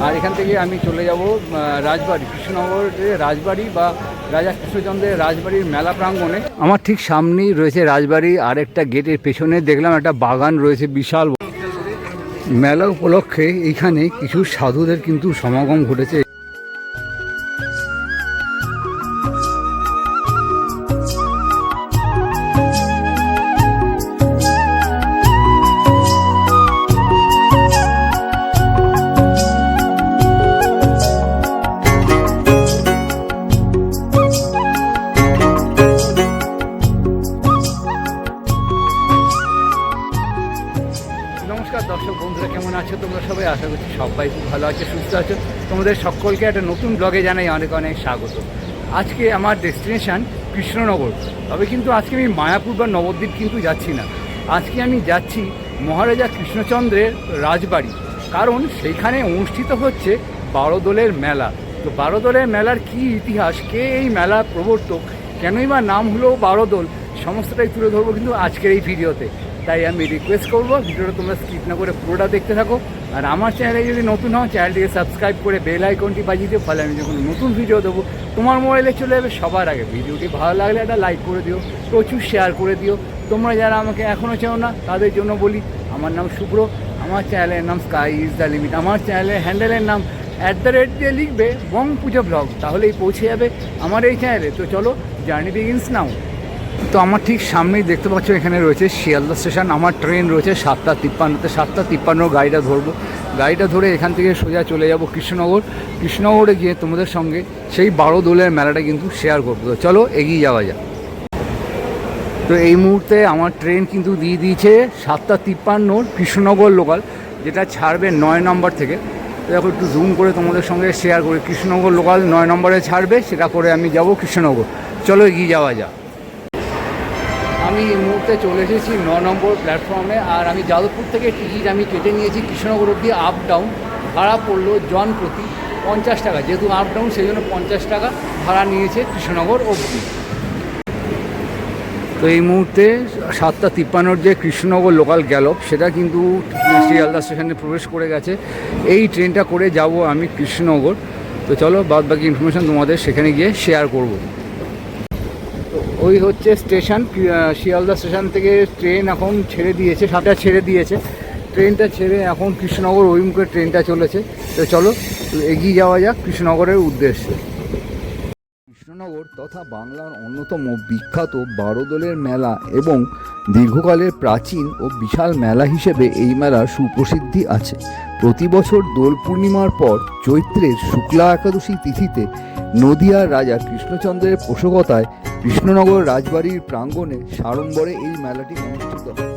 আর এখান থেকে আমি চলে যাব রাজবাড়ি কৃষ্ণনগরের রাজবাড়ি বা রাজা কৃষ্ণচন্দ্রের রাজবাড়ির মেলা প্রাঙ্গণে আমার ঠিক সামনেই রয়েছে রাজবাড়ি আর একটা গেটের পেছনে দেখলাম একটা বাগান রয়েছে বিশাল। মেলা উপলক্ষে এখানে কিছু সাধুদের কিন্তু সমাগম ঘটেছে সবাই আশা করছি সবাই খুব ভালো আছে, সুস্থ আছো। তোমাদের সকলকে একটা নতুন ব্লগে জানাই অনেক অনেক স্বাগত। আজকে আমার ডেস্টিনেশন কৃষ্ণনগর। তবে কিন্তু আজকে আমি মায়াপুর বা নবদ্বীপ কিন্তু যাচ্ছি না। আজকে আমি যাচ্ছি মহারাজা কৃষ্ণচন্দ্রের রাজবাড়ি। কারণ সেইখানে অনুষ্ঠিত হচ্ছে বারোদলের মেলা। তো বারোদলের মেলার কি ইতিহাস, কে এই মেলার প্রবর্তক, কেনই বা নাম হলো বারোদল, সমস্তটাই তুলে ধরবো কিন্তু আজকের এই ভিডিওতে। তাই আমি রিকোয়েস্ট করব, ভিডিওটা তোমরা স্কিপ না করে পুরোটা দেখতে থাকো। আর আমার চ্যানেলে যদি নতুন হও চ্যানেলটিকে সাবস্ক্রাইব করে বেল আইকনটি বাজিয়ে দিও, ফলে আমি যখন নতুন ভিডিও দেবো, তোমার মোবাইলে চলে যাবে সবার আগে। ভিডিওটি ভালো লাগলে একটা লাইক করে দিও, প্রচুর শেয়ার করে দিও। তোমরা যারা আমাকে এখনও চাও না, তাদের জন্য বলি, আমার নাম শুভ্র আমার চ্যানেলের নাম স্কাই ইজ দ্য লিমিট আমার চ্যানেলের হ্যান্ডেলের নাম অ্যাট দ্য রেট দিয়ে লিখবে বং পুজো ব্লগ তাহলেই পৌঁছে যাবে আমার এই চ্যানেলে তো চলো জার্নি বিগিনস নাও তো আমার ঠিক সামনেই দেখতে পাচ্ছ এখানে রয়েছে শিয়ালদা স্টেশন। আমার ট্রেন রয়েছে সাতটা তিপ্পান্নতে। সাতটা তিপ্পান্ন গাড়িটা ধরবো। গাড়িটা ধরে এখান থেকে সোজা চলে যাব কৃষ্ণনগর। কৃষ্ণনগরে গিয়ে তোমাদের সঙ্গে সেই বারো দোলের মেলাটা কিন্তু শেয়ার করব। তো চলো এগিয়ে যাওয়া যাক। তো এই মুহূর্তে আমার ট্রেন কিন্তু দিয়ে দিয়েছে সাতটা তিপ্পান্নর কৃষ্ণনগর লোকাল যেটা ছাড়বে নয় নম্বর থেকে। তো দেখো একটু জুম করে তোমাদের সঙ্গে শেয়ার করি। কৃষ্ণনগর লোকাল নয় নম্বরে ছাড়বে, সেটা করে আমি যাব কৃষ্ণনগর। চলো এগিয়ে যাওয়া যাক। আমি এই মুহূর্তে চলে এসেছি ন নম্বর প্ল্যাটফর্মে, আর আমি যাদবপুর থেকে টিকিট আমি কেটে নিয়েছি কৃষ্ণনগর অব্দি আপ ডাউন ভাড়া পড়ল জন প্রতি পঞ্চাশ টাকা। যেহেতু আপ ডাউন সেই জন্য পঞ্চাশ টাকা ভাড়া নিয়েছে কৃষ্ণনগর অবধি। তো এই মুহূর্তে সাতটা তিপ্পান্নর যে কৃষ্ণনগর লোকাল গ্যালপ সেটা কিন্তু শিয়ালদা স্টেশনে প্রবেশ করে গেছে। এই ট্রেনটা করে যাব আমি কৃষ্ণনগর। তো চলো বাদ বাকি ইনফরমেশান তোমাদের সেখানে গিয়ে শেয়ার করব। ওই হচ্ছে স্টেশন শিয়ালদা স্টেশন থেকে ট্রেন এখন ছেড়ে দিয়েছে, সাতটা ছেড়ে দিয়েছে। ট্রেনটা ছেড়ে এখন কৃষ্ণনগর অভিমুখে ট্রেনটা চলেছে। তো চলো, এগিয়ে যাওয়া যাক কৃষ্ণনগরের উদ্দেশ্যে। কৃষ্ণনগর তথা বাংলার অন্যতম বিখ্যাত বারোদলের মেলা এবং দীর্ঘকালের প্রাচীন ও বিশাল মেলা হিসেবে এই মেলার সুপ্রসিদ্ধি আছে। প্রতি বছর দোল পূর্ণিমার পর চৈত্রের শুক্লা একাদশী তিথিতে নদিয়ার রাজা কৃষ্ণচন্দ্রের পোষকতায় কৃষ্ণনগর রাজবাড়ির প্রাঙ্গণে সাড়ম্বরে এই মেলাটি অনুষ্ঠিত হয়।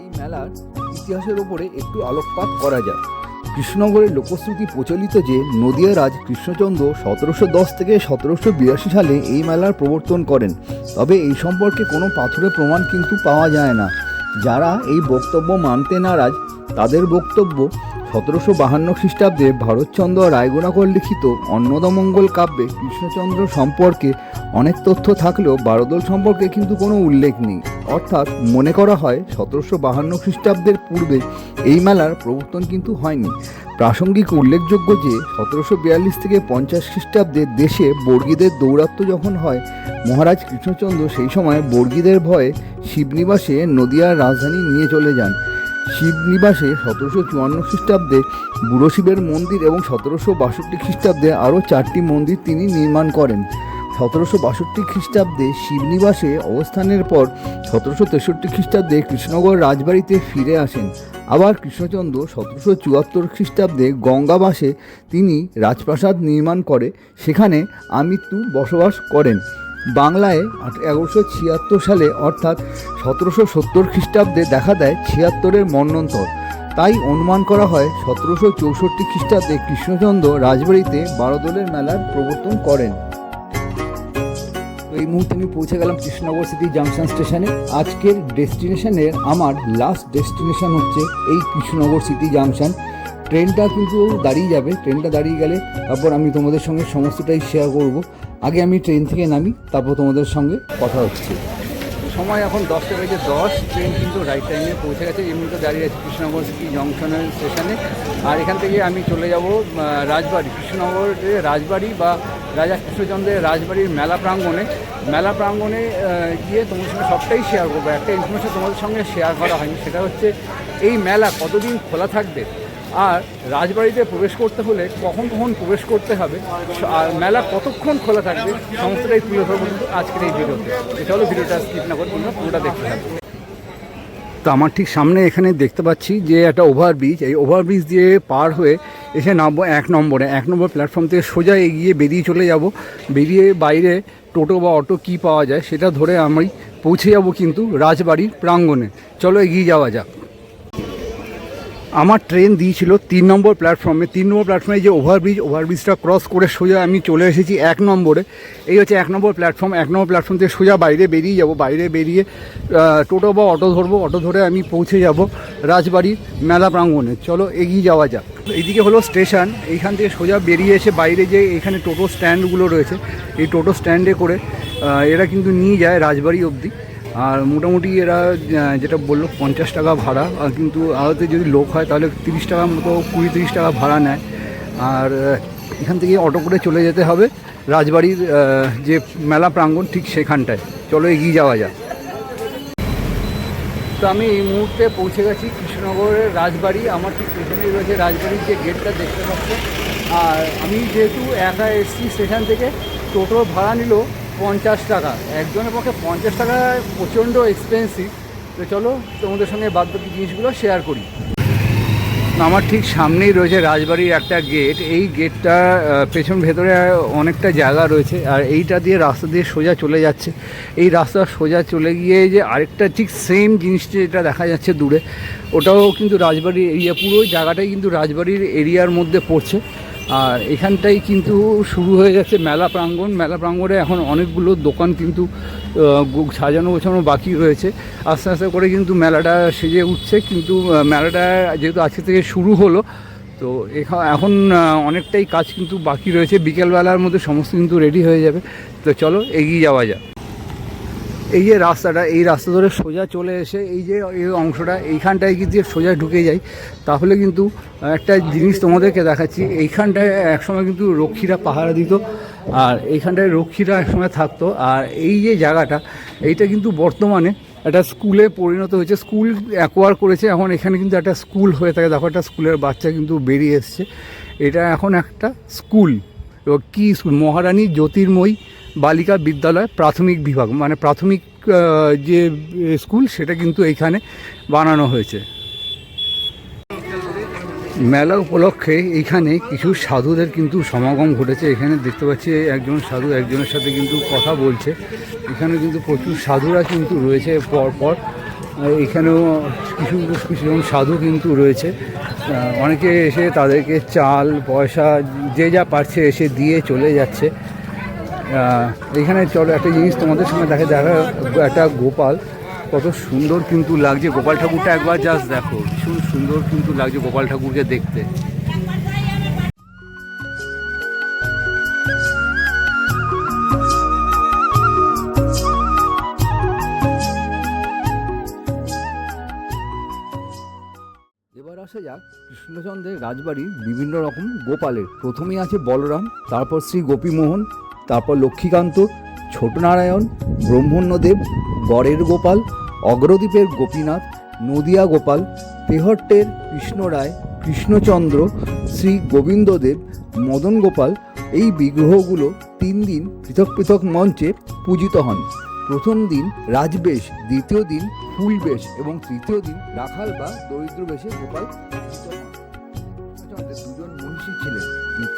এই মেলার ইতিহাসের ওপরে একটু আলোকপাত করা যায় কৃষ্ণনগরের লোকশ্রুতি প্রচলিত যে নদিয়া রাজ কৃষ্ণচন্দ্র সতেরোশো দশ থেকে সতেরোশো বিরাশি সালে এই মেলার প্রবর্তন করেন। তবে এই সম্পর্কে কোনো পাথরের প্রমাণ কিন্তু পাওয়া যায় না। যারা এই বক্তব্য মানতে নারাজ, তাদের বক্তব্য সতেরোশো বাহান্ন খ্রিস্টাব্দে ভারতচন্দ্র রায়গুণাকর লিখিত অন্নদমঙ্গল কাব্যে কৃষ্ণচন্দ্র সম্পর্কে অনেক তথ্য থাকলেও বারোদল সম্পর্কে কিন্তু কোনো উল্লেখ নেই। অর্থাৎ মনে করা হয় সতেরোশো বাহান্ন খ্রিস্টাব্দের পূর্বে এই মেলার প্রবর্তন কিন্তু হয়নি। প্রাসঙ্গিক উল্লেখযোগ্য যে সতেরোশো বিয়াল্লিশ থেকে পঞ্চাশ খ্রিস্টাব্দে দেশে বর্গীদের দৌরাত্ম্য যখন হয়, মহারাজ কৃষ্ণচন্দ্র সেই সময় বর্গীদের ভয়ে শিবনিবাসে নদিয়ার রাজধানী নিয়ে চলে যান। শিবনিবাসে সতেরোশো চুয়ান্ন খ্রিস্টাব্দে বুড়ো শিবের মন্দির এবং সতেরোশো বাষট্টি খ্রিস্টাব্দে আরও চারটি মন্দির তিনি নির্মাণ করেন। সতেরোশো বাষট্টি খ্রিস্টাব্দে শিবনিবাসে অবস্থানের পর সতেরোশো তেষট্টি খ্রিস্টাব্দে কৃষ্ণনগর রাজবাড়িতে ফিরে আসেন। আবার কৃষ্ণচন্দ্র সতেরোশো চুয়াত্তর খ্রিস্টাব্দে গঙ্গাবাসে তিনি রাজপ্রাসাদ নির্মাণ করে, সেখানে আমৃত্যু বসবাস করেন। বাংলায় এগারোশো ছিয়াত্তর সালে, অর্থাৎ সতেরোশো সত্তর খ্রিস্টাব্দে দেখা দেয় ছিয়াত্তরের মন্বন্তর তাই অনুমান করা হয় সতেরোশো চৌষট্টি খ্রিস্টাব্দে কৃষ্ণচন্দ্র রাজবাড়িতে বারোদলের মেলার প্রবর্তন করেন। এই মুহূর্তে আমি পৌঁছে গেলাম কৃষ্ণনগর সিটি জাংশন স্টেশনে। আজকের ডেস্টিনেশনের আমার লাস্ট ডেস্টিনেশন হচ্ছে এই কৃষ্ণনগর সিটি জাংশন। ট্রেনটা কিন্তু দাঁড়িয়ে যাবে, ট্রেনটা দাঁড়িয়ে গেলে তারপর আমি তোমাদের সঙ্গে সমস্তটাই শেয়ার করব। আগে আমি ট্রেন থেকে নামি, তারপর তোমাদের সঙ্গে কথা হচ্ছে। সময় এখন দশটা বেজে দশ ট্রেন কিন্তু রাইট টাইমে পৌঁছে গেছে। এমনিতে দাঁড়িয়ে আছে কৃষ্ণনগর সিটি জংশনের স্টেশনে আর এখান থেকে আমি চলে যাব রাজবাড়ি, কৃষ্ণনগরের রাজবাড়ি বা রাজা কৃষ্ণচন্দ্রের রাজবাড়ির মেলা প্রাঙ্গণে। মেলা প্রাঙ্গণে গিয়ে তোমাদের সঙ্গে সবটাই শেয়ার করব। একটা ইনফরমেশন তোমাদের সঙ্গে শেয়ার করা হয়নি, সেটা হচ্ছে এই মেলা কতদিন খোলা থাকবে? আর রাজবাড়িতে প্রবেশ করতে হলে কখন কখন প্রবেশ করতে হবে, আর মেলা কতক্ষণ খোলা থাকবে, সমস্তটাই তুলে ধরবো কিন্তু আজকের এই ভিডিওতে। এটা হলো ভিডিওটা স্কিপ না করে তোমরা পুরোটা দেখতে থাকবে তো আমার ঠিক সামনে এখানে দেখতে পাচ্ছি যে একটা ওভারব্রিজ এই ওভারব্রিজ দিয়ে পার হয়ে এসে নামবো এক নম্বরে। এক নম্বর প্ল্যাটফর্ম থেকে সোজা এগিয়ে বেরিয়ে চলে যাব। বেরিয়ে বাইরে টোটো বা অটো কি পাওয়া যায়, সেটা ধরে আমি পৌঁছে যাব কিন্তু রাজবাড়ির প্রাঙ্গণে। চলো এগিয়ে যাওয়া যাক। আমার ট্রেন দিয়েছিল তিন নম্বর প্ল্যাটফর্মে তিন নম্বর প্ল্যাটফর্মে যে ওভারব্রিজ ওভারব্রিজটা ক্রস করে সোজা আমি চলে এসেছি এক নম্বরে। এই হচ্ছে এক নম্বর প্ল্যাটফর্ম এক নম্বর প্ল্যাটফর্ম থেকে সোজা বাইরে বেরিয়ে যাব। বাইরে বেরিয়ে টোটো বা অটো ধরবো। অটো ধরে আমি পৌঁছে যাব রাজবাড়ির মেলা প্রাঙ্গণে। চলো এগিয়ে যাওয়া যাক। এইদিকে হলো স্টেশন এইখান থেকে সোজা বেরিয়ে এসে বাইরে যে এখানে টোটো স্ট্যান্ডগুলো রয়েছে, এই টোটো স্ট্যান্ডে করে এরা কিন্তু নিয়ে যায় রাজবাড়ি অবধি। আর মোটামুটি এরা যেটা বলল পঞ্চাশ টাকা ভাড়া, আর কিন্তু আদতে যদি লোক হয় তাহলে তিরিশ টাকা মতো, কুড়ি তিরিশ টাকা ভাড়া নেয়। আর এখান থেকে অটো করে চলে যেতে হবে রাজবাড়ির যে মেলা প্রাঙ্গণ ঠিক সেখানটায়। চলো এগিয়ে যাওয়া যাক। তো আমি এই মুহূর্তে পৌঁছে গেছি কৃষ্ণনগরের রাজবাড়ি। আমার ঠিক পেছনেই রয়েছে রাজবাড়ির যে গেটটা দেখতে পাচ্ছ। আর আমি যেহেতু একা এসছি স্টেশন থেকে, টোটো ভাড়া নিল পঞ্চাশ টাকা। একজনের পক্ষে পঞ্চাশ টাকা প্রচণ্ড এক্সপেন্সিভ তো চলো, তোমাদের সঙ্গে বাদ বাকি জিনিসগুলো শেয়ার করি। আমার ঠিক সামনেই রয়েছে রাজবাড়ির একটা গেট এই গেটটা পেছন ভেতরে অনেকটা জায়গা রয়েছে। আর এইটা দিয়ে রাস্তা দিয়ে সোজা চলে যাচ্ছে। এই রাস্তা সোজা চলে গিয়ে যে আরেকটা ঠিক সেম জিনিসটা যেটা দেখা যাচ্ছে দূরে, ওটাও কিন্তু রাজবাড়ির এরিয়া পুরো জায়গাটাই কিন্তু রাজবাড়ির এরিয়ার মধ্যে পড়ছে। আর এখানটাই কিন্তু শুরু হয়ে যাচ্ছে মেলা প্রাঙ্গণ। মেলা প্রাঙ্গণে এখন অনেকগুলো দোকান কিন্তু সাজানো গোছানো বাকি রয়েছে। আস্তে আস্তে করে কিন্তু মেলাটা সেজে উঠছে। কিন্তু মেলাটা যেহেতু আজকে থেকে শুরু হলো, তো এখা- এখন অনেকটাই কাজ কিন্তু বাকি রয়েছে। বিকেলবেলার মধ্যে সমস্ত কিন্তু রেডি হয়ে যাবে। তো চলো এগিয়ে যাওয়া যাক। এই যে রাস্তাটা, এই রাস্তা ধরে সোজা চলে এসে এই যে এই অংশটা, এইখানটায় কিন্তু সোজা ঢুকে যাই, তাহলে কিন্তু একটা জিনিস তোমাদেরকে দেখাচ্ছি। এইখানটায় একসময় কিন্তু রক্ষীরা পাহারা দিত, আর এইখানটায় রক্ষীরা একসময় থাকতো। আর এই যে জায়গাটা, এইটা কিন্তু বর্তমানে একটা স্কুলে পরিণত হয়েছে। স্কুল অ্যাকোয়ার করেছে, এখন এখানে কিন্তু একটা স্কুল হয়ে থাকে। দেখো, একটা স্কুলের বাচ্চা কিন্তু বেরিয়ে এসছে। এটা এখন একটা স্কুল। এবার কী স্কুল? মহারানী জ্যোতির্ময়ী বালিকা বিদ্যালয় প্রাথমিক বিভাগ মানে প্রাথমিক যে স্কুল সেটা কিন্তু এইখানে বানানো হয়েছে। মেলা উপলক্ষে এইখানে কিছু সাধুদের কিন্তু সমাগম ঘটেছে। এখানে দেখতে পাচ্ছি একজন সাধু একজনের সাথে কিন্তু কথা বলছে। এখানে কিন্তু প্রচুর সাধুরা কিন্তু রয়েছে পর পর। এখানেও কিছু, কিছুজন সাধু কিন্তু রয়েছে। অনেকে এসে তাদেরকে চাল, পয়সা, যে যা পারছে এসে দিয়ে চলে যাচ্ছে। এখানে চলো, একটা জিনিস তোমাদের সঙ্গে দেখে দেখা একটা গোপাল, কত সুন্দর কিন্তু লাগছে। গোপাল ঠাকুরটা একবার জাস্ট দেখো, ভীষণ সুন্দর কিন্তু লাগছে গোপাল ঠাকুরকে দেখতে। এবার আসা যাক, কৃষ্ণচন্দ্রের রাজবাড়ির বিভিন্ন রকম গোপালের। প্রথমেই আছে বলরাম, তারপর শ্রী গোপীমোহন তারপর লক্ষ্মীকান্ত, ছোটনারায়ণ, ব্রহ্মণ্যদেব গড়ের গোপাল, অগ্রদ্বীপের গোপীনাথ, নদিয়া গোপাল, তেহট্টের কৃষ্ণ রায়, কৃষ্ণচন্দ্র, শ্রী গোবিন্দদেব, মদন গোপাল এই বিগ্রহগুলো তিন দিন পৃথক পৃথক মঞ্চে পূজিত হন। প্রথম দিন রাজবেশ, দ্বিতীয় দিন ফুলবেশ এবং তৃতীয় দিন রাখাল বা দরিদ্র বেশে গোপাল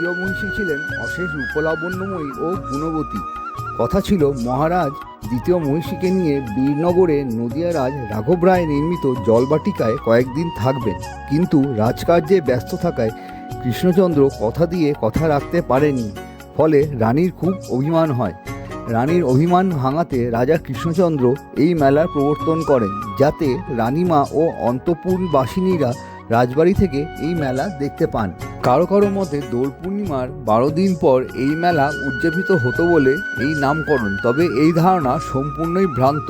দ্বিতীয় মহিষী ছিলেন অশেষ রূপলাবণ্যময়ী ও গুণবতী। কথা ছিল মহারাজ দ্বিতীয় মহিষীকে নিয়ে বীরনগরে নদিয়া রাজ রাঘব রায় নির্মিত জলবাটিকায় কয়েকদিন থাকবেন। কিন্তু রাজকার্যে ব্যস্ত থাকায় কৃষ্ণচন্দ্র কথা দিয়ে কথা রাখতে পারেনি ফলে রানীর খুব অভিমান হয়। রানীর অভিমান ভাঙাতে রাজা কৃষ্ণচন্দ্র এই মেলার প্রবর্তন করেন, যাতে রানীমা ও অন্তপুরবাসিনীরা রাজবাড়ি থেকে এই মেলা দেখতে পান। কারও কারও মতে দোল পূর্ণিমার বারো দিন পর এই মেলা উদযাপিত হতো বলে এই নামকরণ। তবে এই ধারণা সম্পূর্ণই ভ্রান্ত।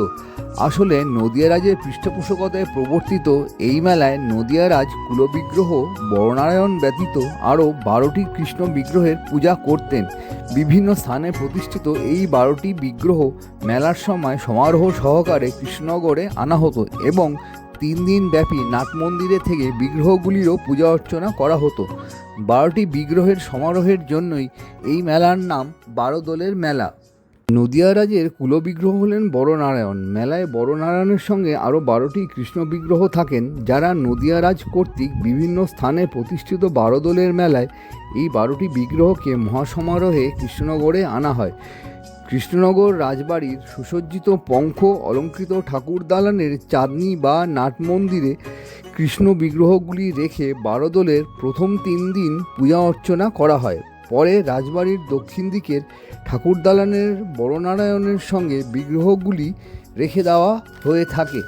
আসলে নদিয়া রাজের পৃষ্ঠপোষকতায় প্রবর্তিত এই মেলায় নদিয়া রাজ কুলবিগ্রহ বরনারায়ণ ব্যতীত আরও বারোটি কৃষ্ণ বিগ্রহের পূজা করতেন। বিভিন্ন স্থানে প্রতিষ্ঠিত এই বারোটি বিগ্রহ মেলার সময় সমারোহ সহকারে কৃষ্ণনগরে আনা হতো এবং তিন দিন ব্যাপী নাট মন্দিরে থেকে বিগ্রহগুলিরও পূজা অর্চনা করা হতো। বারোটি বিগ্রহের সমারোহের জন্যই এই মেলার নাম বারো দোলের মেলা। নদিয়া রাজের কুলবিগ্রহ হলেন বড়নারায়ণ। মেলায় বড়নারায়ণের সঙ্গে আরও বারোটি কৃষ্ণ বিগ্রহ থাকেন, যারা নদিয়া রাজ কর্তৃক বিভিন্ন স্থানে প্রতিষ্ঠিত বারো দোলের মেলায় এই বারোটি বিগ্রহকে মহাসমারোহে কৃষ্ণনগরে আনা হয়। কৃষ্ণনগর রাজবাড়ির সুসজ্জিত পঙ্খ অলঙ্কৃত ঠাকুর দালানের চাঁদনি বা নাট মন্দিরে কৃষ্ণ বিগ্রহগুলি রেখে বারো দোলের প্রথম তিন দিন পূজা অর্চনা করা হয়। পরে রাজবাড়ির দক্ষিণ দিকের ঠাকুর দালানের বড়নারায়ণের সঙ্গে বিগ্রহগুলি রেখে দেওয়া হয়ে থাকে।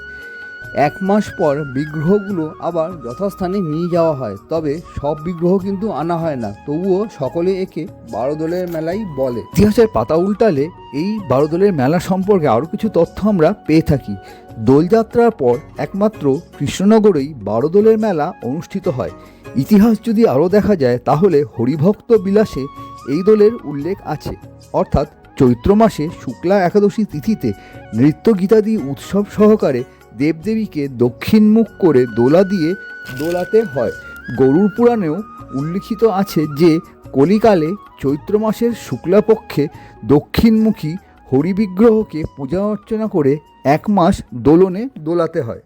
এক মাস পর বিগ্রহগুলো আবার যথাস্থানে নিয়ে যাওয়া হয়। তবে সব বিগ্রহ কিন্তু আনা হয় না। তবুও সকলে একে বারোদলের মেলাই বলে। ইতিহাসের পাতা উল্টালে এই বারোদলের মেলা সম্পর্কে আরও কিছু তথ্য আমরা পেয়ে থাকি। দোলযাত্রার পর একমাত্র কৃষ্ণনগরেই বারোদলের মেলা অনুষ্ঠিত হয়। ইতিহাস যদি আরও দেখা যায়, তাহলে হরিভক্ত বিলাসে এই দোলের উল্লেখ আছে। অর্থাৎ চৈত্র মাসে শুক্লা একাদশী তিথিতে নৃত্য গীতাদি উৎসব সহকারে দেবদেবীকে দক্ষিণমুখ করে দোলা দিয়ে দোলাতে হয়। গরুর পুরাণেও উল্লিখিত আছে যে, কলিকালে চৈত্র মাসের শুক্লাপক্ষে দক্ষিণমুখী হরিবিগ্রহকে পূজা অর্চনা করে এক মাস দোলনে দোলাতে হয়।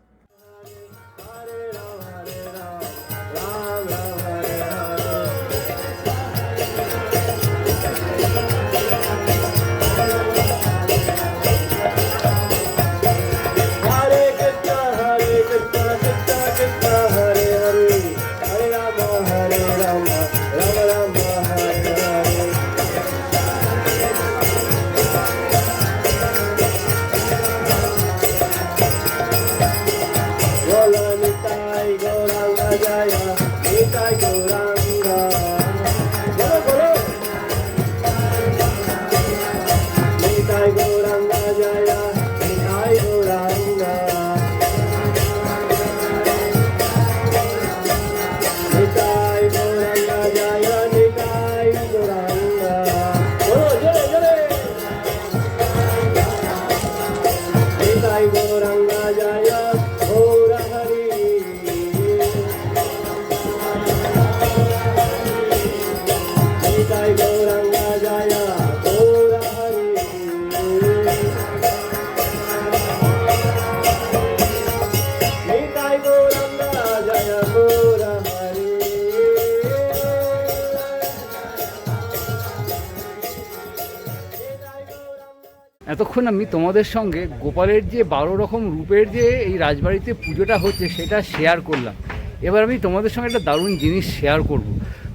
এতক্ষণ আমি তোমাদের সঙ্গে গোপালের যে বারো রকম রূপের যে এই রাজবাড়িতে পুজোটা হচ্ছে, সেটা শেয়ার করলাম। এবার আমি তোমাদের সঙ্গে একটা দারুণ জিনিস শেয়ার করব।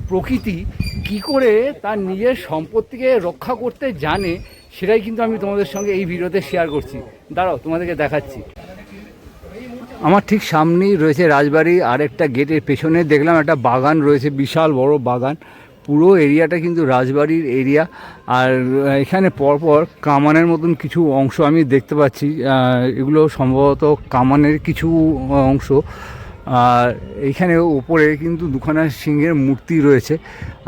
প্রকৃতি কি করে তার নিজের সম্পত্তিকে রক্ষা করতে জানে, সেটাই কিন্তু আমি তোমাদের সঙ্গে এই ভিডিওতে শেয়ার করছি। দাঁড়াও, তোমাদেরকে দেখাচ্ছি। আমার ঠিক সামনেই রয়েছে রাজবাড়ি আর একটা গেটের পেছনে দেখলাম একটা বাগান রয়েছে, বিশাল বড় বাগান। পুরো এরিয়াটা কিন্তু রাজবাড়ির এরিয়া। আর এখানে পরপর কামানের মতন কিছু অংশ আমি দেখতে পাচ্ছি। এগুলো সম্ভবত কামানের কিছু অংশ। আর এইখানে উপরে কিন্তু দুখানা সিংহের মূর্তি রয়েছে।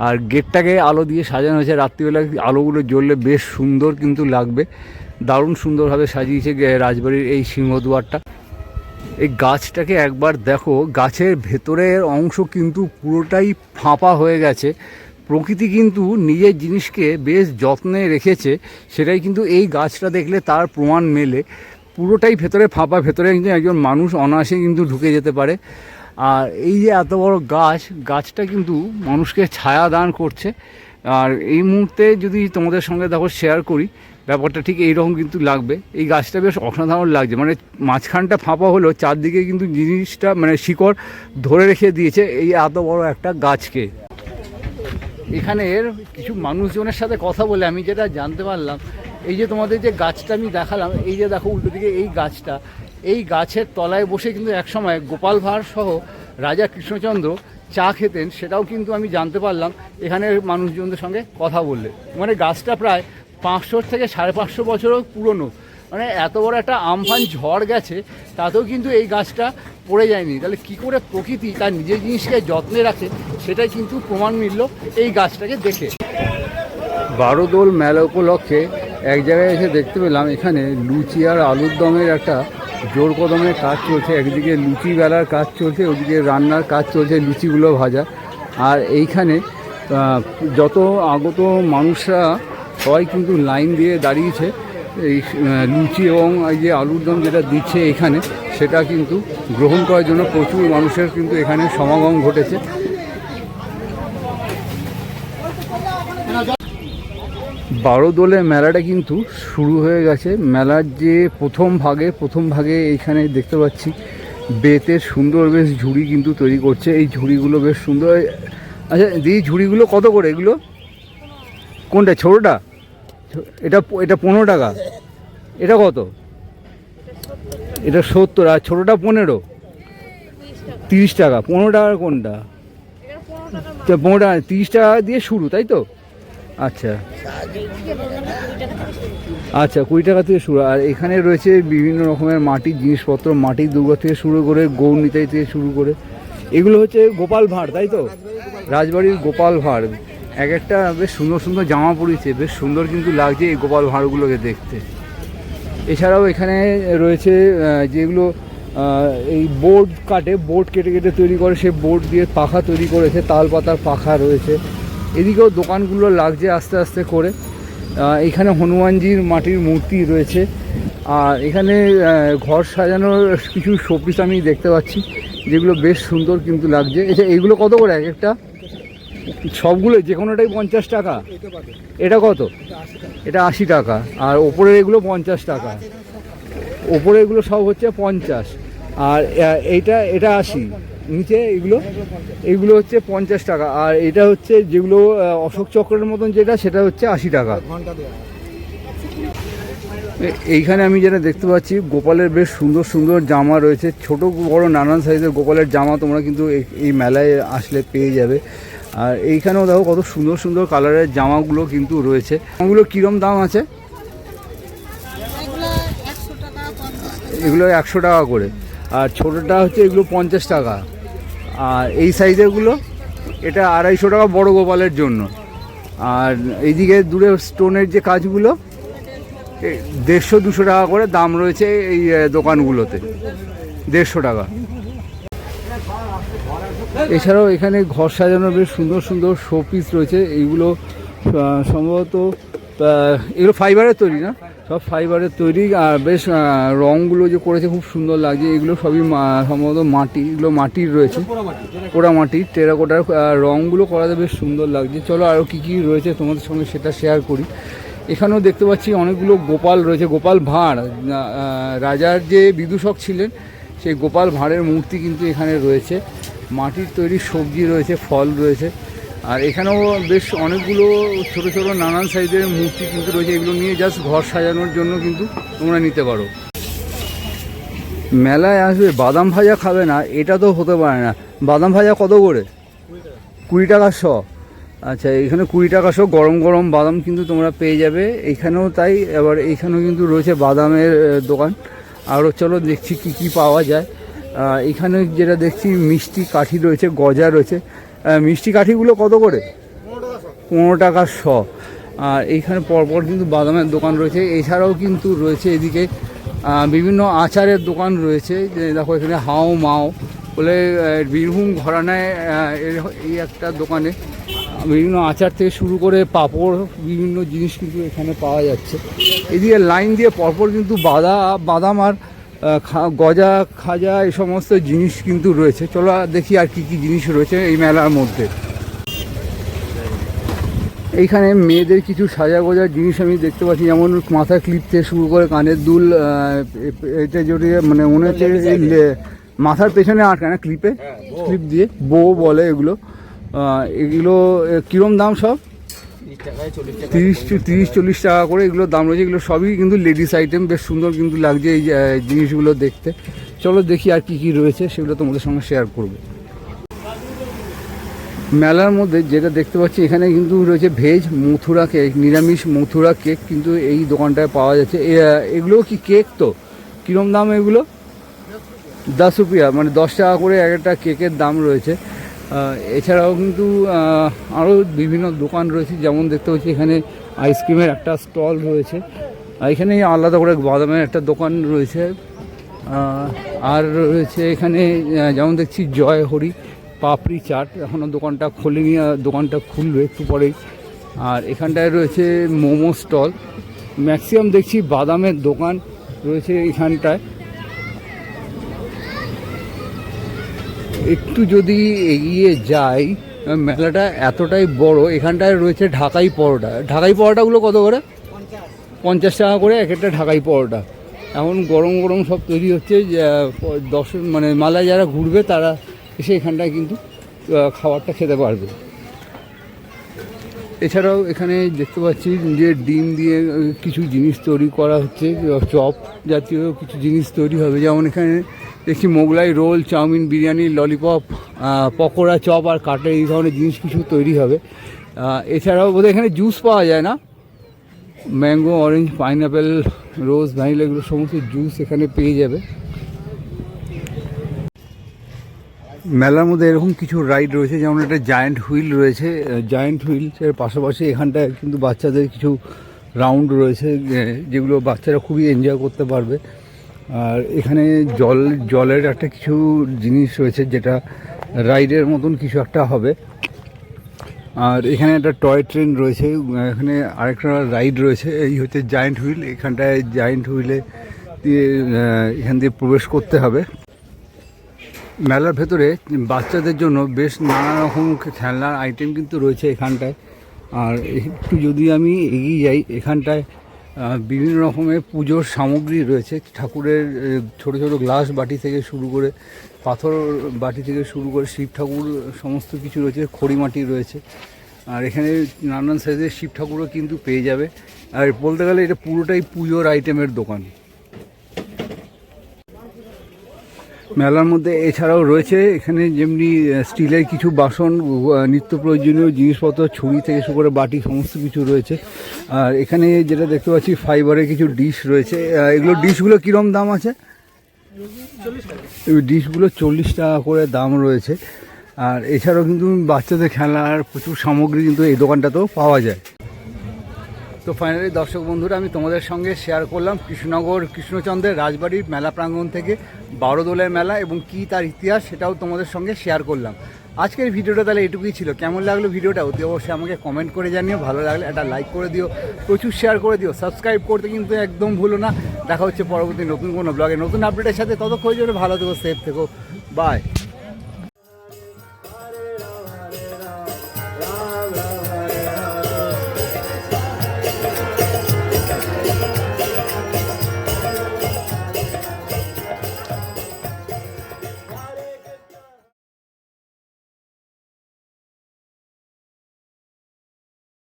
আর গেটটাকে আলো দিয়ে সাজানো হয়েছে। রাত্রিবেলা আলোগুলো জ্বললে বেশ সুন্দর কিন্তু লাগবে। দারুণ সুন্দরভাবে সাজিয়েছে রাজবাড়ির এই সিংহদুয়ারটা। এই গাছটাকে একবার দেখো, গাছের ভেতরের অংশ কিন্তু পুরোটাই ফাঁপা হয়ে গেছে। প্রকৃতি কিন্তু নিজের জিনিসকে বেশ যত্নে রেখেছে, সেটাই কিন্তু এই গাছটা দেখলে তার প্রমাণ মেলে। পুরোটাই ভেতরে ফাঁপা, ভেতরে কিন্তু একজন মানুষ অনায়াসে কিন্তু ঢুকে যেতে পারে। আর এই যে এত বড় গাছ, গাছটা কিন্তু মানুষকে ছায়া দান করছে। আর এই মুহূর্তে যদি তোমাদের সঙ্গে দেখো শেয়ার করি, ব্যাপারটা ঠিক এইরকম কিন্তু লাগবে। এই গাছটা বেশ অসাধারণ লাগছে। মানে মাঝখানটা ফাঁপা হলেও চারদিকে কিন্তু জিনিসটা মানে শিকড় ধরে রেখে দিয়েছে এই এত বড় একটা গাছকে। এখানের কিছু মানুষজনের সাথে কথা বলে আমি যেটা জানতে পারলাম, এই যে তোমাদের যে গাছটা আমি দেখালাম, এই যে দেখো উল্টো দিকে এই গাছটা, এই গাছের তলায় বসে কিন্তু একসময় গোপাল ভাঁড় সহ রাজা কৃষ্ণচন্দ্র চা খেতেন, সেটাও কিন্তু আমি জানতে পারলাম। এখানের মানুষজনদের সঙ্গে কথা বললে। মানে গাছটা প্রায় পাঁচশো থেকে সাড়ে পাঁচশো বছরও পুরনো। মানে এত বড় একটা আমফান ঝড় গেছে তাতেও কিন্তু এই গাছটা পড়ে যায়নি। তাহলে কি করে প্রকৃতি তার নিজের জিনিসকে যত্নে রাখে সেটাই কিন্তু প্রমাণ মিলল এই গাছটাকে দেখে। বারোদোল মেলা উপলক্ষে এক জায়গায় এসে দেখতে পেলাম এখানে লুচি আর আলুর দমের একটা জোর কদমের কাজ চলছে। একদিকে লুচি বেলার কাজ চলছে ওদিকে রান্নার কাজ চলছে লুচিগুলো ভাজা। আর এইখানে যত আগত মানুষরা সবাই কিন্তু লাইন দিয়ে দাঁড়িয়েছে এই লুচি এবং এই যে আলুর দম যেটা দিচ্ছে এখানে, সেটা কিন্তু গ্রহণ করার জন্য প্রচুর মানুষের কিন্তু এখানে সমাগম ঘটেছে। বারো দোলে মেলাটা কিন্তু শুরু হয়ে গেছে। মেলার যে প্রথম ভাগে প্রথম ভাগে এইখানে দেখতে পাচ্ছি বেতের সুন্দর বেশ ঝুড়ি কিন্তু তৈরি করছে। এই ঝুড়িগুলো বেশ সুন্দর। আচ্ছা দিদি ঝুড়িগুলো কত করে এগুলো? কোনটা, ছোটোটা? এটা এটা পনেরো টাকা। এটা কত? এটা সত্তর, আর ছোটোটা পনেরো। তিরিশ টাকা। পনেরো টাকার কোনটা? পনেরো টাকা, তিরিশ টাকা দিয়ে শুরু, তাই তো? আচ্ছা। আচ্ছা কুড়ি টাকা থেকে শুরু। আর এখানে রয়েছে বিভিন্ন রকমের মাটির জিনিসপত্র মাটির দুর্গা থেকে শুরু করে, গৌর নিতাই থেকে শুরু করে। এগুলো হচ্ছে গোপাল ভাঁড়, তাই তো? রাজবাড়ির গোপাল ভাঁড়। এক একটা বেশ সুন্দর সুন্দর জামা পরিয়েছে বেশ সুন্দর কিন্তু লাগছে এই গোপাল ভাঁড়গুলোকে দেখতে। এছাড়াও এখানে রয়েছে যেগুলো এই বোর্ড কাটে বোর্ড কেটে কেটে তৈরি করে, সে বোর্ড দিয়ে পাখা তৈরি করেছে তাল পাতার পাখা রয়েছে। এদিকেও দোকানগুলো লাগছে আস্তে আস্তে করে। এখানে হনুমানজির মাটির মূর্তি রয়েছে। আর এখানে ঘর সাজানোর কিছু শোপিস আমি দেখতে পাচ্ছি, যেগুলো বেশ সুন্দর কিন্তু লাগছে। এটা এইগুলো কত করে, এক একটা? সবগুলো, যে কোনোটাই পঞ্চাশ টাকা। এটা কত? এটা আশি টাকা। আর ওপরের এগুলো পঞ্চাশ টাকা। ওপরে এগুলো সব হচ্ছে পঞ্চাশ। আর এইটা, এটা আশি। নিচে এগুলো এগুলো হচ্ছে পঞ্চাশ টাকা। আর এটা হচ্ছে যেগুলো অশোক চক্রের মতন যেটা, সেটা হচ্ছে আশি টাকা। এইখানে আমি যেটা দেখতে পাচ্ছি, গোপালের বেশ সুন্দর সুন্দর জামা রয়েছে। ছোট বড় নানান সাইজের গোপালের জামা তোমরা কিন্তু এই মেলায় আসলে পেয়ে যাবে। আর এইখানেও দেখো কত সুন্দর সুন্দর কালারের জামাগুলো কিন্তু রয়েছে। ওগুলো কীরম দাম আছে? এগুলো একশো টাকা করে। আর ছোটোটা হচ্ছে এগুলো পঞ্চাশ টাকা। আর এই সাইজেরগুলো এটা আড়াইশো টাকা বড় গোপালের জন্য। আর এইদিকে দূরে স্টোনের যে কাজগুলো দেড়শো দুশো টাকা করে দাম রয়েছে এই দোকানগুলোতে। দেড়শো টাকা। এছাড়াও এখানে ঘর সাজানোর বেশ সুন্দর সুন্দর শো পিস রয়েছে। এইগুলো সম্ভবত এগুলো ফাইবারের তৈরি না? সব ফাইবারের তৈরি, আর বেশ রঙগুলো যে করেছে খুব সুন্দর লাগছে। এগুলো সবই সম্ভবত মাটি, এগুলো মাটির রয়েছে। পোড়া মাটির টেরাকোটার রঙগুলো করাতে বেশ সুন্দর লাগছে। চলো আরও কী কী রয়েছে তোমাদের সঙ্গে সেটা শেয়ার করি। এখানেও দেখতে পাচ্ছি অনেকগুলো গোপাল রয়েছে। গোপাল ভাঁড় রাজার যে বিদূষক ছিলেন সেই গোপাল ভাঁড়ের মূর্তি কিন্তু এখানে রয়েছে। মাটির তৈরি সবজি রয়েছে, ফল রয়েছে। আর এখানেও বেশ অনেকগুলো ছোট ছোট নানান সাইজের মূর্তি কিন্তু রয়েছে। এগুলো নিয়ে জাস্ট ঘর সাজানোর জন্য কিন্তু তোমরা নিতে পারো। মেলায় আসবে, বাদাম ভাজা খাবে না, এটা তো হতে পারে না। বাদাম ভাজা কত করে? কুড়ি টাকা শ। আচ্ছা এখানে কুড়ি টাকা শ, গরম গরম বাদাম কিন্তু তোমরা পেয়ে যাবে। এখানেও তাই, এবার এইখানেও কিন্তু রয়েছে বাদামের দোকান। আরও চলো দেখছি কি কি পাওয়া যায়। এখানে যেটা দেখছি মিষ্টি কাঠি রয়েছে, গজা রয়েছে। মিষ্টি কাঠিগুলো কত করে? পনেরো টাকা শ। আর এইখানে পরপর কিন্তু বাদামের দোকান রয়েছে। এছাড়াও কিন্তু রয়েছে এদিকে বিভিন্ন আচারের দোকান রয়েছে। যে দেখো এখানে হাও মাও বলে বীরভূম ঘরানায় এই একটা দোকানে। বিভিন্ন আচার থেকে শুরু করে পাঁপড় বিভিন্ন জিনিস কিন্তু এখানে পাওয়া যাচ্ছে। এদিকে লাইন দিয়ে পরপর কিন্তু বাদা বাদাম আর গজা খাজা এই সমস্ত জিনিস কিন্তু রয়েছে। চলো দেখি আর কি কি জিনিস রয়েছে এই মেলার মধ্যে। এইখানে মেয়েদের কিছু সাজা গোজার জিনিস আমি দেখতে পাচ্ছি। যেমন মাথা ক্লিপ থেকে শুরু করে কানের দুল আহ, এ- এটা জড়িয়ে মানে মনে হচ্ছে মাথার পেছনে আটকা না ক্লিপে ক্লিপ দিয়ে বউ বলে এগুলো। এগুলো কিরম দাম সব? তিরিশ তিরিশ, চল্লিশ টাকা করে এগুলো দাম রয়েছে। এগুলো সবই কিন্তু লেডিস আইটেম বেশ সুন্দর কিন্তু লাগছে এই জিনিসগুলো দেখতে। চলো দেখি আর কি কি রয়েছে, সেগুলো তোমাদের সঙ্গে শেয়ার করব। মেলার মধ্যে যেটা দেখতে পাচ্ছি, এখানে কিন্তু রয়েছে ভেজ মথুরা কেক নিরামিষ মথুরা কেক কিন্তু এই দোকানটায় পাওয়া যাচ্ছে। এগুলো কি কেক তো? কীরকম দাম এগুলো? দশ রুপিয়া মানে দশ টাকা করে এক একটা কেকের দাম রয়েছে। এছাড়াও কিন্তু আরও বিভিন্ন দোকান রয়েছে। যেমন দেখতে পাচ্ছি এখানে আইসক্রিমের একটা স্টল রয়েছে। এখানে আলাদা করে বাদামের একটা দোকান রয়েছে। আর রয়েছে এখানে যেমন দেখছি জয় হরি পাপড়ি চাট। এখনও দোকানটা খোলেনি দোকানটা খুলবে একটু পরেই। আর এখানটায় রয়েছে মোমো স্টল। ম্যাক্সিমাম দেখছি বাদামের দোকান রয়েছে এখানটায়। একটু যদি এগিয়ে যাই মেলাটা এতটাই বড়, এখানটায় রয়েছে ঢাকাই পরোটা। ঢাকাই পরোটাগুলো কত করে? পঞ্চাশ টাকা করে এক একটা ঢাকাই পরোটা। এখন গরম গরম সব তৈরি হচ্ছে দশ মানে মালায় যারা ঘুরবে তারা এসে এখানটায় কিন্তু খাবারটা খেতে পারবে। এছাড়াও এখানে দেখতে পাচ্ছি যে ডিম দিয়ে কিছু জিনিস তৈরি করা হচ্ছে চপ জাতীয় কিছু জিনিস তৈরি হবে। যেমন এখানে দেখছি Mughlai roll, chowmein, biryani, lollipop pakora, chop আর কাটে এই ধরনের জিনিস কিছু তৈরি হবে। এছাড়াও বোধহয় এখানে জুস পাওয়া যায় না। Mango orange pineapple rose vanilla এগুলো সমস্ত জুস এখানে পেয়ে যাবে। মেলার মধ্যে এরকম কিছু রাইড রয়েছে, যেমন একটা জায়ান্ট হুইল রয়েছে জায়ান্ট হুইলসের পাশাপাশি এখানটায় কিন্তু বাচ্চাদের কিছু রাউন্ড রয়েছে যেগুলো বাচ্চারা খুবই এনজয় করতে পারবে। আর এখানে জল, জলের একটা কিছু জিনিস রয়েছে, যেটা রাইডের মতন কিছু একটা হবে। আর এখানে একটা টয় ট্রেন রয়েছে, এখানে আরেকটা রাইড রয়েছে, এই হচ্ছে জায়ান্ট হুইল এখানটায় জায়ান্ট হুইলে দিয়ে এখান দিয়ে প্রবেশ করতে হবে। মেলার ভেতরে বাচ্চাদের জন্য বেশ নানা রকম খেলনার আইটেম কিন্তু রয়েছে এখানটায়। আর একটু যদি আমি এগিয়ে যাই, এখানটায় বিভিন্ন রকমের পুজোর সামগ্রী রয়েছে। ঠাকুরের ছোট ছোট গ্লাস বাটি থেকে শুরু করে, পাথর বাটি থেকে শুরু করে, শিব ঠাকুর, সমস্ত কিছু রয়েছে, খড়ি মাটি রয়েছে। আর এখানে নানান সাইজের শিব ঠাকুরও কিন্তু পেয়ে যাবে। আর বলতে গেলে এটা পুরোটাই পুজোর আইটেমের দোকান। মেলার মধ্যে এছাড়াও রয়েছে, এখানে যেমনি স্টিলের কিছু বাসন নিত্য প্রয়োজনীয় জিনিসপত্র, ছুরি থেকে শুরু করে বাটি, সমস্ত কিছু রয়েছে। আর এখানে যেটা দেখতে পাচ্ছি, ফাইবারের কিছু ডিশ রয়েছে। এগুলো ডিশগুলো কীরকম দাম আছে? ডিশগুলো চল্লিশ টাকা করে দাম রয়েছে। আর এছাড়াও কিন্তু বাচ্চাদের খেলার প্রচুর সামগ্রী কিন্তু এই দোকানটাতেও পাওয়া যায়। তো ফাইনালি দর্শক বন্ধুরা, আমি তোমাদের সঙ্গে শেয়ার করলাম কৃষ্ণনগর কৃষ্ণচন্দ্রের রাজবাড়ির মেলা প্রাঙ্গণ থেকে বারোদোলের মেলা এবং কী তার ইতিহাস সেটাও তোমাদের সঙ্গে শেয়ার করলাম। আজকের ভিডিওটা তাহলে এটুকুই ছিল। কেমন লাগল ভিডিওটা অতি অবশ্যই আমাকে কমেন্ট করে জানিও। ভালো লাগলে একটা লাইক করে দিও। প্রচুর শেয়ার করে দিও। সাবস্ক্রাইব করতে কিন্তু একদম ভুলো না। দেখা হচ্ছে পরবর্তী নতুন কোনো ব্লগে নতুন আপডেটের সাথে ততক্ষণ জন্য ভালো থেকো সেফ থেকো। বাই